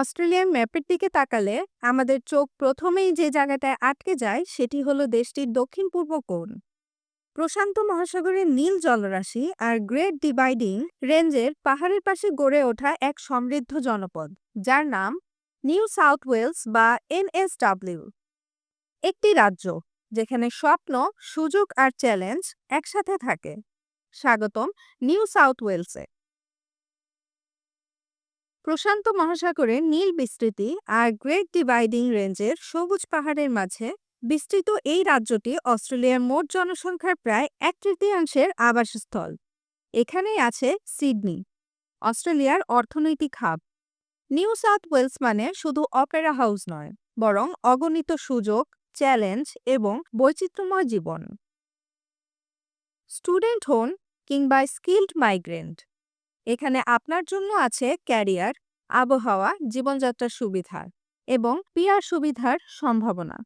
অস্ট্রেলিয়ার ম্যাপের দিকে তাকালে আমাদের চোখ প্রথমেই যে জায়গাটায় আটকে যায় সেটি হলো দেশটির দক্ষিণ পূর্ব কোণ। প্রশান্ত মহাসাগরের নীল জলরাশি আর গ্রেট ডিভাইডিং রেঞ্জের পাহাড়ের পাশে গড়ে ওঠা এক সমৃদ্ধ জনপদ, যার নাম নিউ সাউথ ওয়েলস বা এনএসডাব্লিউ। একটি রাজ্য, যেখানে স্বপ্ন, সুযোগ আর চ্যালেঞ্জ একসাথে থাকে। স্বাগতম নিউ সাউথ ওয়েলসে। প্রশান্ত মহাসাগরের নীল বিস্তৃতি আর গ্রেট ডিভাইডিং রেঞ্জের সবুজ পাহাড়ের মাঝে বিস্তৃত এই রাজ্যটি অস্ট্রেলিয়ার মোট জনসংখ্যার প্রায় এক তৃতীয়াংশের আবাসস্থল। এখানেই আছে সিডনি, অস্ট্রেলিয়ার অর্থনৈতিক হাব। নিউ সাউথ ওয়েলস মানে শুধু অপেরা হাউস নয়, বরং অগণিত সুযোগ, চ্যালেঞ্জ এবং বৈচিত্র্যময় জীবন। স্টুডেন্ট হন কিংবা স্কিল্ড মাইগ্রেন্ট। এখানে আপনার জন্য আছে ক্যারিয়ার, আবহাওয়া, জীবনযাত্রার সুবিধা এবং পিয়ার সুবিধার সম্ভাবনা।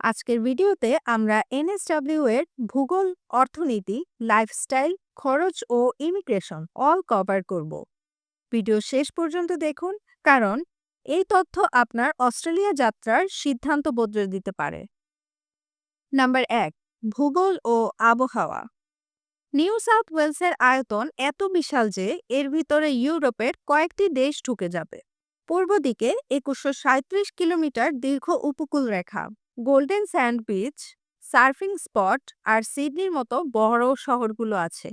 আজকের ভিডিওতে আমরা এনএসডব্লিউ এর ভূগোল, অর্থনীতি, লাইফস্টাইল, খরচ ও ইমিগ্রেশন অল কভার করব। ভিডিও শেষ পর্যন্ত দেখুন কারণ এই তথ্য আপনার অস্ট্রেলিয়া যাত্রার সিদ্ধান্ত বদলে দিতে পারে। নাম্বার এক, ভূগোল ও আবহাওয়া। নিউ সাউথ ওয়েলসের আয়তন এত বিশাল যে, এর ভিতরে ইউরোপের কয়েকটি দেশ ঢুকে যাবে। পূর্ব দিকে একুশশো কিলোমিটার দীর্ঘ উপকূল রেখা, golden sand beach, surfing spot আর সিডনির মতো বড় শহরগুলো আছে।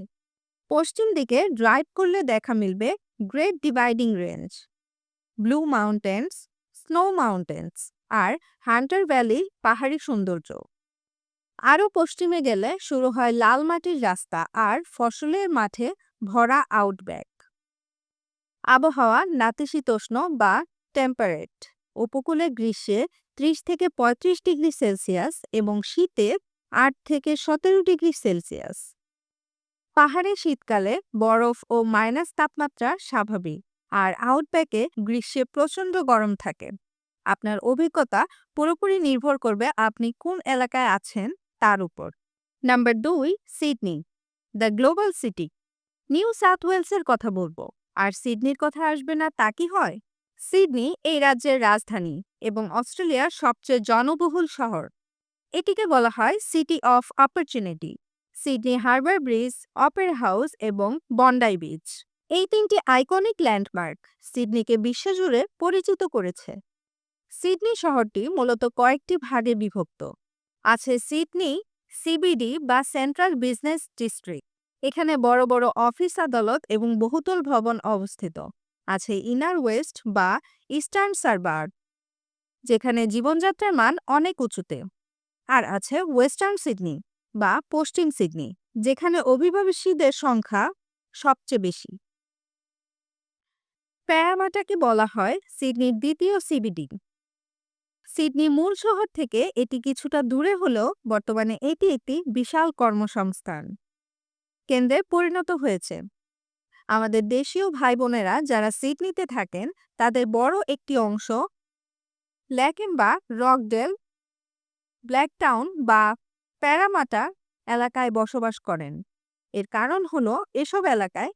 পশ্চিম দিকে ড্রাইভ করলে দেখা মিলবে Great Dividing Range, Blue Mountains, Snowy Mountains আর হান্টার ভ্যালি পাহাড়ি সৌন্দর্য। আরও পশ্চিমে গেলে শুরু হয় লাল মাটির রাস্তা আর ফসলের মাঠে ভরা আউটব্যাক। আবহাওয়া নাতিশীতোষ্ণ বা টেম্পারেট। উপকূলে গ্রীষ্মে ত্রিশ থেকে ৩৫ ডিগ্রি সেলসিয়াস এবং শীতে আট থেকে সতেরো ডিগ্রি সেলসিয়াস। পাহাড়ে শীতকালে বরফ ও মাইনাস তাপমাত্রা স্বাভাবিক আর আউটব্যাকে গ্রীষ্মে প্রচণ্ড গরম থাকে। আপনার অভিজ্ঞতা পুরোপুরি নির্ভর করবে আপনি কোন এলাকায় আছেন তার উপর। নাম্বার দুই, Sydney, the global city. New South ওয়েলসের কথা বলব। আর সিডনির কথা আসবে না তা কি হয়? সিডনি এই রাজ্যের রাজধানী এবং অস্ট্রেলিয়ার সবচেয়ে জনবহুল শহর। এটিকে বলা হয় city of opportunity. Sydney Harbour Bridge, Opera House এবং বন্ডাই বিচ। এই তিনটি আইকনিক ল্যান্ডমার্ক সিডনিকে বিশ্বজুড়ে পরিচিত করেছে। সিডনি শহরটি মূলত কয়েকটি ভাগে বিভক্ত। আছে সিডনি, সিবিডি বা সেন্ট্রাল বিজনেস ডিস্ট্রিক্ট। এখানে বড় বড় অফিস আদালত এবং বহুতল ভবন অবস্থিত। আছে ইনার ওয়েস্ট বা ইস্টার্ন সারবার, যেখানে জীবনযাত্রার মান অনেক উঁচুতে। আর আছে ওয়েস্টার্ন সিডনি বা পশ্চিম সিডনি, যেখানে অভিবাসীদের সংখ্যা সবচেয়ে বেশি। প্যারামাটাকে বলা হয় সিডনির দ্বিতীয় সিবিডি। সিডনি মূল শহর থেকে এটি কিছুটা দূরে হলেও বর্তমানে এটি একটি বিশাল কর্মসংস্থান। কেন্দ্রে পরিণত হয়েছে। আমাদের দেশীয় ভাই বোনেরা যারা সিডনিতে থাকেন, তাদের বড় একটি অংশ ল্যাকেম্বা রকডেল, ব্ল্যাকটাউন বা প্যারামাটা এলাকায় বসবাস করেন। এর কারণ হলো এসব এলাকায়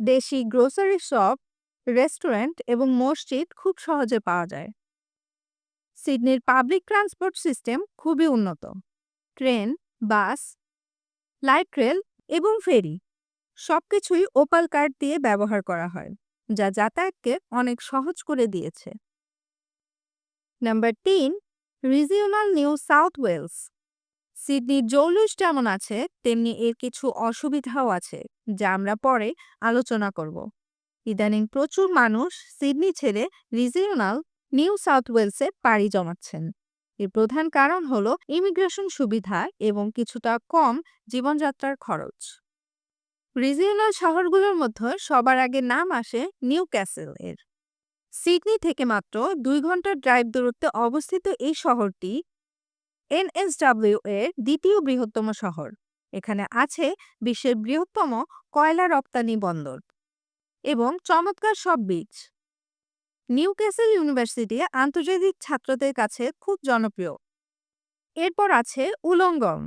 দেশি গ্রোসারি শপ, রেস্টুরেন্ট এবং মসজিদ খুব সহজে পাওয়া যায়। সিডনির পাবলিক ট্রান্সপোর্ট সিস্টেম খুবই উন্নত। ট্রেন, বাস, লাইট রেল এবং ফেরি সবকিছুই ওপাল কার্ড দিয়ে ব্যবহার করা হয়, যা যাতায়াতকে অনেক সহজ করে দিয়েছে। নাম্বার তিন, রিজিওনাল নিউ সাউথ ওয়েলস। সিডনির জৌলুস যেমন আছে, তেমনি এর কিছু অসুবিধাও আছে, যা আমরা পরে আলোচনা করব। ইদানিং প্রচুর মানুষ সিডনি ছেড়ে রিজিওনাল নিউ সাউথ ওয়েলসে পাড়ি জমাচ্ছেন। এর প্রধান কারণ হল ইমিগ্রেশন সুবিধা এবং কিছুটা কম জীবনযাত্রার খরচ। রিজিওনাল শহরগুলোর মধ্যে সবার আগে নাম আসে নিউ ক্যাসেল এর সিডনি থেকে মাত্র দুই ঘণ্টার ড্রাইভ দূরত্বে অবস্থিত এই শহরটি এনএসডাব্লিউ এর দ্বিতীয় বৃহত্তম শহর। এখানে আছে বিশ্বের বৃহত্তম কয়লা রপ্তানি বন্দর এবং চমৎকার সব বিচ নিউ ক্যাসেল ইউনিভার্সিটি আন্তর্জাতিক ছাত্রদের কাছে খুব জনপ্রিয়। এরপর আছে উলঙ্গম।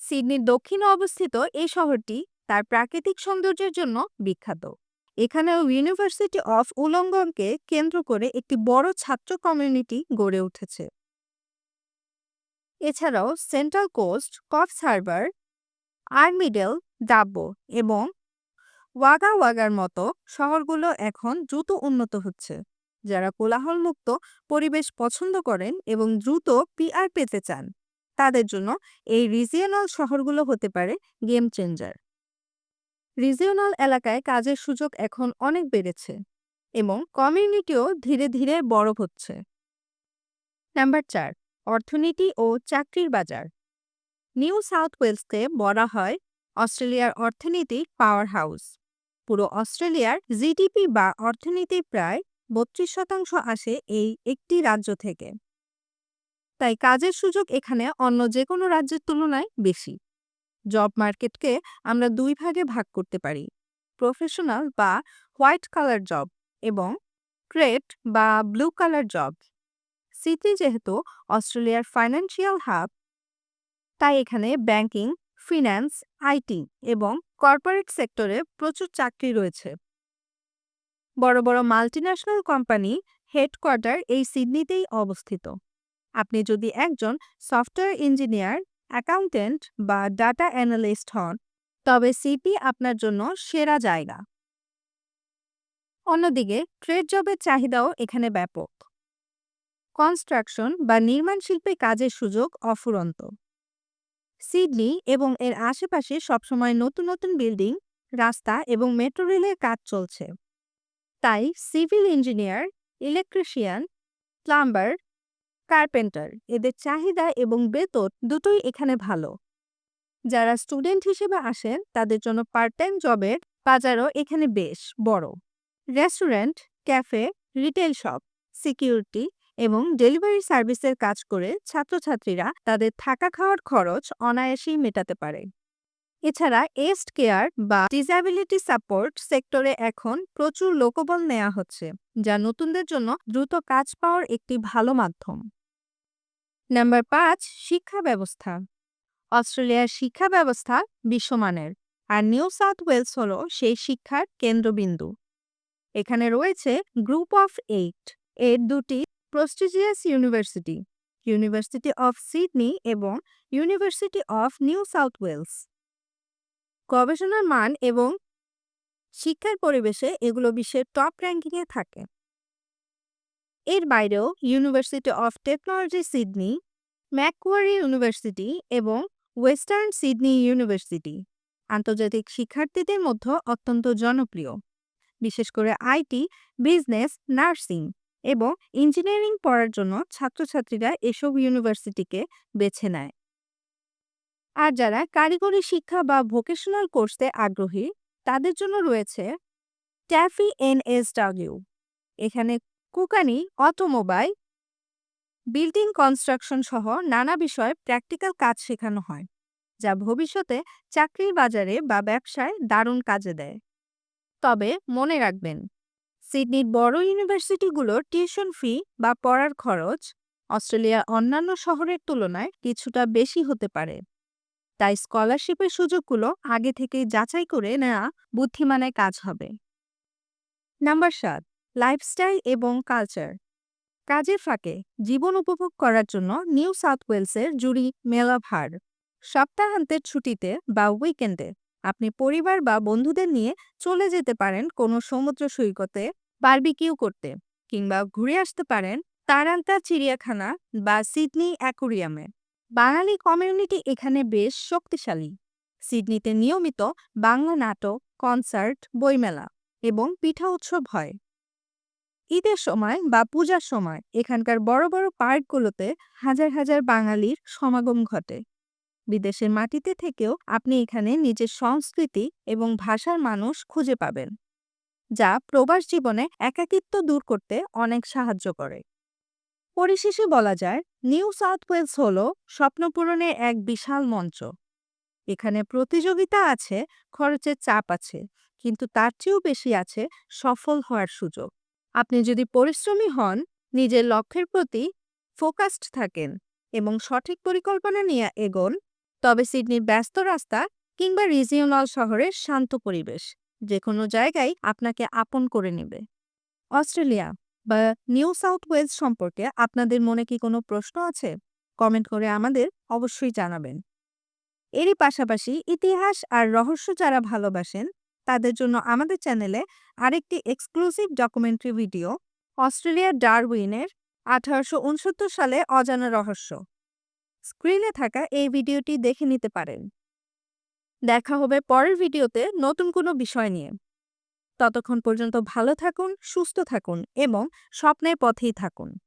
সিডনির দক্ষিণে অবস্থিত এই শহরটি তার প্রাকৃতিক সৌন্দর্যের জন্য বিখ্যাত। এখানেও ইউনিভার্সিটি অফ উলঙ্গনকে কেন্দ্র করে একটি বড় ছাত্র কমিউনিটি গড়ে উঠেছে। এছাড়াও Central Coast Coffs Harbour Armidale Dubbo এবং ওয়াগা ওয়াগার মতো শহরগুলো এখন দ্রুত উন্নত হচ্ছে। যারা কোলাহলমুক্ত পরিবেশ পছন্দ করেন এবং দ্রুত পিআর পেতে চান, তাদের জন্য এই রিজিয়নাল শহরগুলো হতে পারে গেম চেঞ্জার রিজিওনাল এলাকায় কাজের সুযোগ এখন অনেক বেড়েছে এবং কমিউনিটিও ধীরে ধীরে বড় হচ্ছে। নাম্বার চার, অর্থনীতি ও চাকরির বাজার। নিউ সাউথ ওয়েলসকে বলা হয় অস্ট্রেলিয়ার অর্থনীতি পাওয়ার হাউস পুরো অস্ট্রেলিয়ার জিডিপি বা অর্থনীতি প্রায় বত্রিশ শতাংশ আসে এই একটি রাজ্য থেকে। তাই কাজের সুযোগ এখানে অন্য যে কোনো রাজ্যের তুলনায় বেশি। জব মার্কেটকে আমরা দুই ভাগে ভাগ করতে পারি, প্রফেশনাল বা হোয়াইট কালার জব এবং ট্রেড বা ব্লু কালার জব। সিটি যেহেতু অস্ট্রেলিয়ার ফাইন্যান্সিয়াল হাব, তাই এখানে ব্যাংকিং ফিন্যান্স আইটি এবং কর্পোরেট সেক্টরে প্রচুর চাকরি রয়েছে। বড় বড় মাল্টিন্যাশনাল কোম্পানি হেডকোয়ার্টার এই সিডনিতেই অবস্থিত। আপনি যদি একজন সফটওয়্যার ইঞ্জিনিয়ার অ্যাকাউন্টেন্ট বা ডাটা অ্যানালিস্ট হন, তবে সিটি আপনার জন্য সেরা জায়গা। অন্যদিকে ট্রেড জবের চাহিদাও এখানে ব্যাপক। কনস্ট্রাকশন বা নির্মাণ শিল্পে কাজের সুযোগ অফুরন্ত। সিডনি এবং এর আশেপাশে সবসময় নতুন নতুন বিল্ডিং, রাস্তা এবং মেট্রো রেলের কাজ চলছে। তাই civil engineer, electrician, plumber, carpenter এদের চাহিদা এবং বেতন দুটোই এখানে ভালো। যারা স্টুডেন্ট হিসেবে আসেন তাদের জন্য পার্ট টাইম জবের বাজারও এখানে বেশ বড়। Restaurant, cafe, retail shop, security এবং ডেলিভারি সার্ভিসের কাজ করে ছাত্রছাত্রীরা তাদের থাকা খাওয়ার খরচ অনায়াসেই মেটাতে পারে। এছাড়া এস্ট কেয়ার বা ডিসাবিলিটি সাপোর্ট সেক্টরে এখন প্রচুর লোকবল নেওয়া হচ্ছে, যা নতুনদের জন্য দ্রুত কাজ পাওয়ার একটি ভালো মাধ্যম। নাম্বার পাঁচ, শিক্ষা ব্যবস্থা। অস্ট্রেলিয়ার শিক্ষা ব্যবস্থা বিশ্বমানের, আর নিউ সাউথ ওয়েলস হল সেই শিক্ষার কেন্দ্রবিন্দু। এখানে রয়েছে গ্রুপ অফ এইট এর দুটি prestigious university University of Sydney এবং University of New South Wales গবেষণার মান এবং শিক্ষার পরিবেশে এগুলো বিশ্বের টপ র্যাঙ্কিংয়ে থাকে। এর বাইরেও University of Technology Sydney Macquarie University এবং ওয়েস্টার্ন সিডনি ইউনিভার্সিটি আন্তর্জাতিক শিক্ষার্থীদের মধ্যে অত্যন্ত জনপ্রিয়। বিশেষ করে আইটি বিজনেস নার্সিং এবং ইঞ্জিনিয়ারিং পড়ার জন্য ছাত্রছাত্রীরা এসব ইউনিভার্সিটিকে বেছে নেয়। আর যারা কারিগরি শিক্ষা বা ভোকেশনাল কোর্সে আগ্রহী, তাদের জন্য রয়েছে ট্যাফি এনএসডাব্লিউ। এখানে কুকানি, অটোমোবাইল, বিল্ডিং কনস্ট্রাকশন সহ নানা বিষয়ে প্র্যাকটিক্যাল কাজ শেখানো হয়, যা ভবিষ্যতে চাকরির বাজারে বা ব্যবসায় দারুণ কাজে দেয়। তবে মনে রাখবেন সিডনির বড় ইউনিভার্সিটিগুলোর টিউশন ফি বা পড়ার খরচ অস্ট্রেলিয়ার অন্যান্য শহরের তুলনায় কিছুটা বেশি হতে পারে। তাই স্কলারশিপের সুযোগগুলো আগে থেকেই যাচাই করে নেওয়া বুদ্ধিমানের কাজ হবে। নাম্বার সাত, লাইফস্টাইল এবং কালচার। কাজের ফাঁকে জীবন উপভোগ করার জন্য নিউ সাউথ ওয়েলসের জুড়ি মেলা ভার। সপ্তাহান্তের ছুটিতে বা উইকেন্ডে আপনি পরিবার বা বন্ধুদের নিয়ে চলে যেতে পারেন কোনো সমুদ্র সৈকতে বারবিকিউ করতে কিংবা ঘুরে আসতে পারেন তারান্তা চিড়িয়াখানা বা সিডনি অ্যাকুরিয়ামে। বাঙালি কমিউনিটি এখানে বেশ শক্তিশালী। সিডনিতে নিয়মিত বাংলা নাটক, কনসার্ট, বইমেলা এবং পিঠা উৎসব হয়। ঈদের সময় বা পূজার সময় এখানকার বড় বড় পার্কগুলোতে হাজার হাজার বাঙালির সমাগম ঘটে। বিদেশের মাটিতে থেকেও আপনি এখানে নিজের সংস্কৃতি এবং ভাষার মানুষ খুঁজে পাবেন। যা প্রবাস জীবনে একাকিত্ব দূর করতে অনেক সাহায্য করে। পরিশেষে বলা যায়, নিউ সাউথ ওয়েলস হল স্বপ্নপূরণের এক বিশাল মঞ্চ। এখানে প্রতিযোগিতা আছে, খরচের চাপ আছে, কিন্তু তার চেয়েও বেশি আছে সফল হওয়ার সুযোগ। আপনি যদি পরিশ্রমী হন, নিজের লক্ষ্যের প্রতি ফোকাসড থাকেন এবং সঠিক পরিকল্পনা নিয়ে এগোন, তবে সিডনির ব্যস্ত রাস্তা কিংবা রিজিওনাল শহরের শান্ত পরিবেশ। যে কোনো জায়গায় আপনাকে আপন করে নেবে। অস্ট্রেলিয়া বা নিউ সাউথ ওয়েলস সম্পর্কে আপনাদের মনে কি কোনো প্রশ্ন আছে? কমেন্ট করে আমাদের অবশ্যই জানাবেন। এরই পাশাপাশি ইতিহাস আর রহস্য যারা ভালোবাসেন, তাদের জন্য আমাদের চ্যানেলে আরেকটি এক্সক্লুসিভ ডকুমেন্টারি ভিডিও অস্ট্রেলিয়ার ডারউইনের আঠারোশো উনসত্তর সালে অজানা রহস্য। স্ক্রিনে থাকা এই ভিডিওটি দেখে নিতে পারেন। দেখা হবে পরের ভিডিওতে নতুন কোনো বিষয় নিয়ে। ততক্ষণ পর্যন্ত ভালো থাকুন, সুস্থ থাকুন এবং স্বপ্নের পথেই থাকুন।